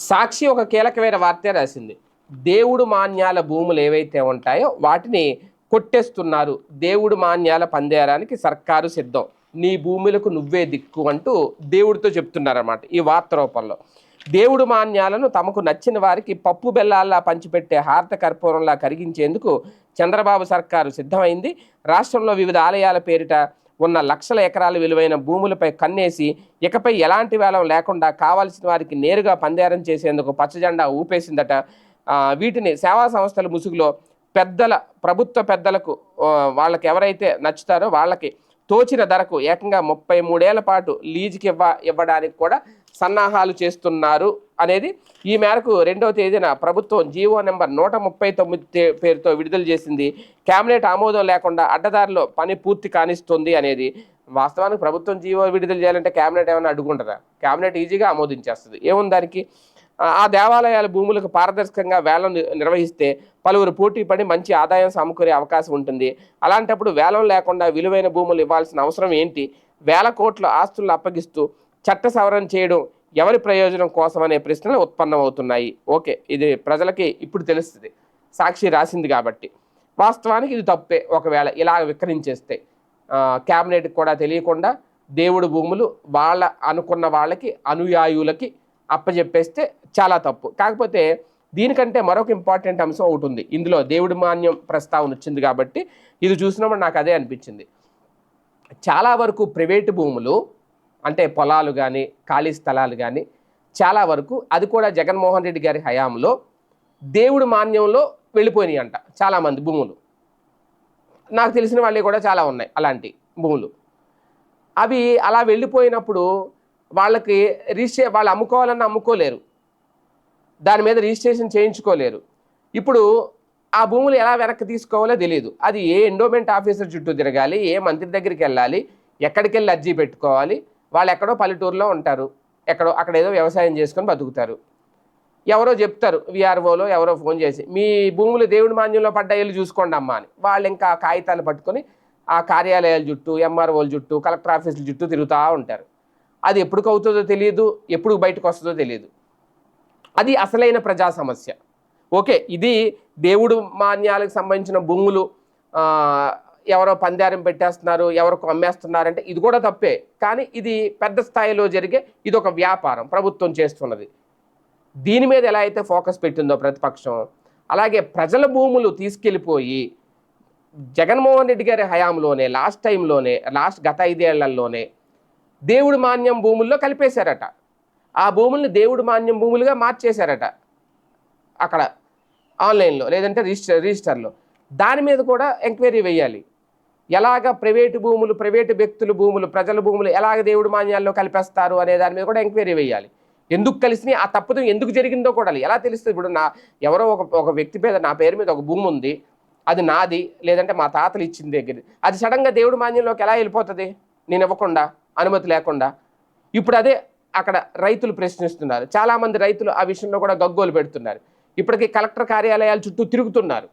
సాక్షి ఒక కీలకమైన వార్త రాసింది. దేవుడు మాన్యాల భూములు ఏవైతే ఉంటాయో వాటిని కొట్టేస్తున్నారు. దేవుడు మాన్యాల పందేరానికి సర్కారు సిద్ధం. నీ భూములకు నువ్వే దిక్కు అంటూ దేవుడితో చెప్తున్నారన్నమాట ఈ వార్త రూపంలో. దేవుడు మాన్యాలను తమకు నచ్చిన వారికి పప్పు బెల్లాల్లా పంచిపెట్టే హారత కర్పూరంలా కరిగించేందుకు చంద్రబాబు సర్కారు సిద్ధమైంది. రాష్ట్రంలో వివిధ ఆలయాల పేరిట ఉన్న లక్షల ఎకరాల విలువైన భూములపై కన్నేసి ఇకపై ఎలాంటి వేలం లేకుండా కావాల్సిన వారికి నేరుగా పందేరం చేసేందుకు పచ్చజెండా ఊపేసిందట. వీటిని సేవా సంస్థల ముసుగులో పెద్దల ప్రభుత్వ పెద్దలకు వాళ్ళకి ఎవరైతే నచ్చుతారో వాళ్ళకి తోచిన ధరకు ఏకంగా ముప్పై మూడేళ్ళ పాటు లీజుకి ఇవ్వ ఇవ్వడానికి కూడా సన్నాహాలు చేస్తున్నారు అనేది ఈ మేరకు రెండవ తేదీన ప్రభుత్వం జీవో నెంబర్ నూట ముప్పై తొమ్మిది పేరుతో విడుదల చేసింది. కేబినెట్ ఆమోదం లేకుండా అడ్డదారిలో పని పూర్తి కానిస్తుంది అనేది. వాస్తవానికి ప్రభుత్వం జీవో విడుదల చేయాలంటే కేబినెట్ ఏమైనా అడ్డుకుంటుందా? కేబినెట్ ఈజీగా ఆమోదించేస్తుంది. ఏముంది దానికి? ఆ- దేవాలయాల భూములకు పారదర్శకంగా వేలం ని- నిర్వహిస్తే పలువురు పోటీ పడి మంచి ఆదాయం సమకూరే అవకాశం ఉంటుంది. అలాంటప్పుడు వేలం లేకుండా విలువైన భూములు ఇవ్వాల్సిన అవసరం ఏంటి? వేల కోట్ల ఆస్తులను అప్పగిస్తూ చట్ట సవరణ చేయడం ఎవరి ప్రయోజనం కోసం అనే ప్రశ్నలు ఉత్పన్నమవుతున్నాయి. ఓకే ఇది ప్రజలకి ఇప్పుడు తెలుస్తుంది. సాక్షి రాసింది కాబట్టి. వాస్తవానికి ఇది తప్పే. ఒకవేళ ఇలా విక్రయించేస్తే క్యాబినెట్కి కూడా తెలియకుండా దేవుడు భూములు వాళ్ళ అనుకున్న వాళ్ళకి అనుయాయులకి అప్పచెప్పేస్తే చాలా తప్పు. కాకపోతే దీనికంటే మరొక ఇంపార్టెంట్ అంశం ఒకటి ఉంది. ఇందులో దేవుడి మాన్యం ప్రస్తావన వచ్చింది కాబట్టి ఇది చూసినప్పుడు నాకు అదే అనిపించింది. చాలా వరకు ప్రైవేటు భూములు అంటే పొలాలు కానీ ఖాళీ స్థలాలు కానీ చాలా వరకు అది కూడా జగన్మోహన్ రెడ్డి గారి హయాంలో దేవుడి మాన్యంలో వెళ్ళిపోయినాయి అంట చాలామంది భూములు. నాకు తెలిసిన వాళ్ళే కూడా చాలా ఉన్నాయి అలాంటి భూములు. అవి అలా వెళ్ళిపోయినప్పుడు వాళ్ళకి రిజిస్ట్రే వాళ్ళు అమ్ముకోవాలన్నా అమ్ముకోలేరు. దాని మీద రిజిస్ట్రేషన్ చేయించుకోలేరు. ఇప్పుడు ఆ భూములు ఎలా వెనక్కి తీసుకోవాలో తెలియదు అది ఏ ఎండోమెంట్ ఆఫీసర్ చుట్టూ తిరగాలి ఏ మంత్రి దగ్గరికి వెళ్ళాలి ఎక్కడికి వెళ్ళి అర్జీ పెట్టుకోవాలి వాళ్ళు ఎక్కడో పల్లెటూరులో ఉంటారు ఎక్కడో అక్కడ ఏదో వ్యవసాయం చేసుకొని బతుకుతారు. ఎవరో చెప్తారు విఆర్ఓలో ఎవరో ఫోన్ చేసి మీ భూములు దేవుడి మాన్యంలో పడ్డాయిలు చూసుకోండి అమ్మా అని. వాళ్ళు ఇంకా కాగితాలు పట్టుకొని ఆ కార్యాలయాల చుట్టూ ఎంఆర్ఓల చుట్టూ కలెక్టర్ ఆఫీసుల చుట్టూ తిరుగుతూ ఉంటారు. అది ఎప్పుడు అవుతుందో తెలియదు ఎప్పుడు బయటకు వస్తుందో తెలియదు. అది అసలైన ప్రజా సమస్య. ఓకే ఇది దేవుడు మాన్యాలకు సంబంధించిన భూములు ఎవరో పందారం పెట్టేస్తున్నారు ఎవరికి అమ్మేస్తున్నారంటే ఇది కూడా తప్పే. కానీ ఇది పెద్ద స్థాయిలో జరిగే ఇది ఒక వ్యాపారం ప్రభుత్వం చేస్తున్నది. దీని మీద ఎలా అయితే ఫోకస్ పెట్టిందో ప్రతిపక్షం అలాగే ప్రజల భూములు తీసుకెళ్ళిపోయి జగన్మోహన్ రెడ్డి గారి హయాంలోనే లాస్ట్ టైంలోనే లాస్ట్ గత ఐదేళ్ళలోనే దేవుడు మాన్యం భూముల్లో కలిపేశారట. ఆ భూముల్ని దేవుడు మాన్యం భూములుగా మార్చేశారట. అక్కడ ఆన్లైన్లో లేదంటే రిజిస్టర్ రిజిస్టర్లో. దాని మీద కూడా ఎంక్వైరీ వేయాలి. ఎలాగ ప్రైవేటు భూములు ప్రైవేటు వ్యక్తుల భూములు ప్రజల భూములు ఎలాగ దేవుడు మాన్యాల్లో కలిపేస్తారు అనే దాని మీద కూడా ఎంక్వైరీ వేయాలి. ఎందుకు కలిసి ఆ తప్పుదం ఎందుకు జరిగిందో కూడా ఎలా తెలుస్తుంది? ఇప్పుడు నా ఎవరో ఒక ఒక వ్యక్తి మీద నా పేరు మీద ఒక భూమి ఉంది. అది నాది. లేదంటే మా తాతలు ఇచ్చింది దగ్గర. అది సడన్గా దేవుడు మాన్యంలోకి ఎలా వెళ్ళిపోతుంది? నేను ఇవ్వకుండా? అనుమతి లేకుండా ఇప్పుడు అదే అక్కడ రైతులు ప్రశ్నిస్తున్నారు. చాలామంది రైతులు ఆ విషయంలో కూడా గగ్గోలు పెడుతున్నారు. ఇప్పటికీ కలెక్టర్ కార్యాలయాల చుట్టూ తిరుగుతున్నారు.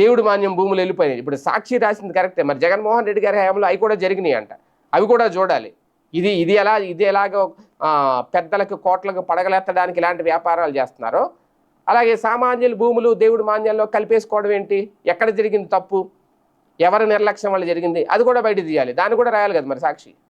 దేవుడు మాన్యం భూములు వెళ్ళిపోయినాయి. ఇప్పుడు సాక్షి రాసింది కరెక్టే. మరి జగన్మోహన్ రెడ్డి గారి హయాంలో అవి కూడా జరిగినాయి అంట అవి కూడా చూడాలి. ఇది ఇది ఎలా ఇది ఎలాగో పెద్దలకు కోట్లకు పడగలెత్తడానికి ఇలాంటి వ్యాపారాలు చేస్తున్నారో. అలాగే సామాన్యులు భూములు దేవుడు మాన్యాల్లో కలిపేసుకోవడం ఏంటి? ఎక్కడ జరిగింది తప్పు? ఎవరి నిర్లక్ష్యం వల్ల జరిగింది? అది కూడా బయట తీయాలి. దాన్ని కూడా రాయాలి కదా మరి సాక్షి.